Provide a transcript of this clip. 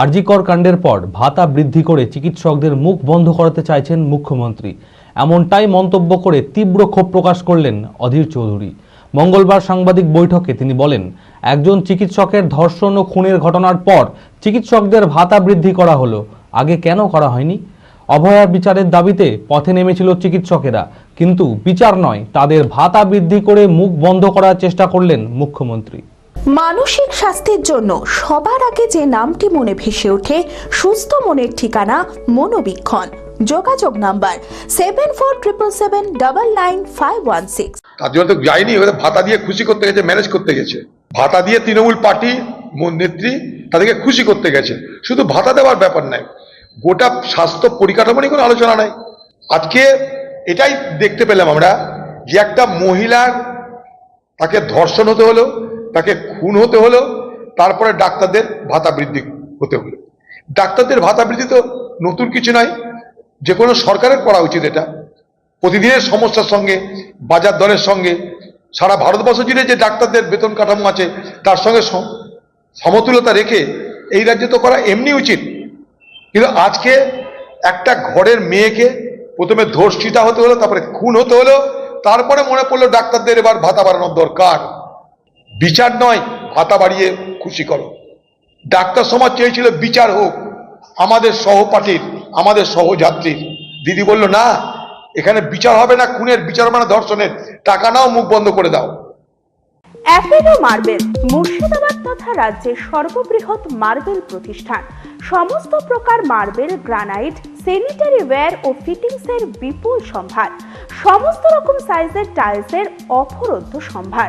আরজিকর কাণ্ডের পর ভাতা বৃদ্ধি করে চিকিৎসকদের মুখ বন্ধ করাতে চাইছেন মুখ্যমন্ত্রী। এমনটাই মন্তব্য করে তীব্র ক্ষোভ প্রকাশ করলেন অধীর চৌধুরী। মঙ্গলবার সাংবাদিক বৈঠকে তিনি বলেন, একজন চিকিৎসকের ধর্ষণ ও খুনের ঘটনার পর চিকিৎসকদের ভাতা বৃদ্ধি করা হলো। আগে কেন করা হয়নি? অভয়ার বিচারের দাবিতে পথে নেমেছিল চিকিৎসকেরা, কিন্তু বিচার নয়, তাদের ভাতা বৃদ্ধি করে মুখ বন্ধ করার চেষ্টা করলেন মুখ্যমন্ত্রী। মানসিক স্বাস্থ্যের জন্য সবার আগে যে নামটি মনে ভেসে ওঠে, সুস্থ মনের ঠিকানা মনোবীক্ষণ। যোগাযোগ number seven four triple seven double nine five one six তার জন্য তো যায়নি ভাতা দিয়ে খুশি করতে গেছে ম্যানেজ করতে গেছে। ভাতা দিয়ে তৃণমূল পার্টি নেত্রী তাদেরকে খুশি করতে গেছে। শুধু ভাতা দেওয়ার ব্যাপার নাই গোটা স্বাস্থ্য পরিকাঠামো নিয়ে কোনো আলোচনা নাই। আজকে এটাই দেখতে পেলাম আমরা যে একটা মহিলার তাকে ধর্ষণ হতে হলো তাকে খুন হতে হলো তারপরে ডাক্তারদের ভাতা বৃদ্ধি হতে হলো। ডাক্তারদের ভাতা বৃদ্ধি তো নতুন কিছু নয়, যে কোনো সরকারের করা উচিত এটা। প্রতিদিনের সমস্যার সঙ্গে, বাজার দরের সঙ্গে, সারা ভারতবর্ষ জুড়ে যে ডাক্তারদের বেতন কাঠামো আছে, তার সঙ্গে সমতুলতা রেখে এই রাজ্যে তো করা এমনি উচিত। কিন্তু আজকে একটা ঘরের মেয়েকে প্রথমে ধর্ষিতা হতে হলো, তারপরে খুন হতে হলো, তারপরে মনে পড়ল ডাক্তারদের এবার ভাতা বাড়ানোর দরকার। বিচার নয়, ভাতা বাড়িয়ে খুশি করো। ডাক্তার সমাজ চেয়েছিল বিচার হোক, আমাদের সহপাঠীর, আমাদের সহযাত্রীর। দিদি বলল, না, এখানে বিচার হবে না, খুনের বিচার মানে ধর্ষণের। টাকা নাও, মুখ বন্ধ করে দাও। অ্যাপেলো মার্বেল, মুর্শিদাবাদ তথা রাজ্যের সর্ববৃহৎ মার্বেল প্রতিষ্ঠান। সমস্ত প্রকার মার্বেল, গ্রানাইট স্যানিটারি ওয়্যার ও ফিটিংসের বিপুল সম্ভার। সমস্ত রকম সাইজের টাইলসের অফরন্ত সম্ভার।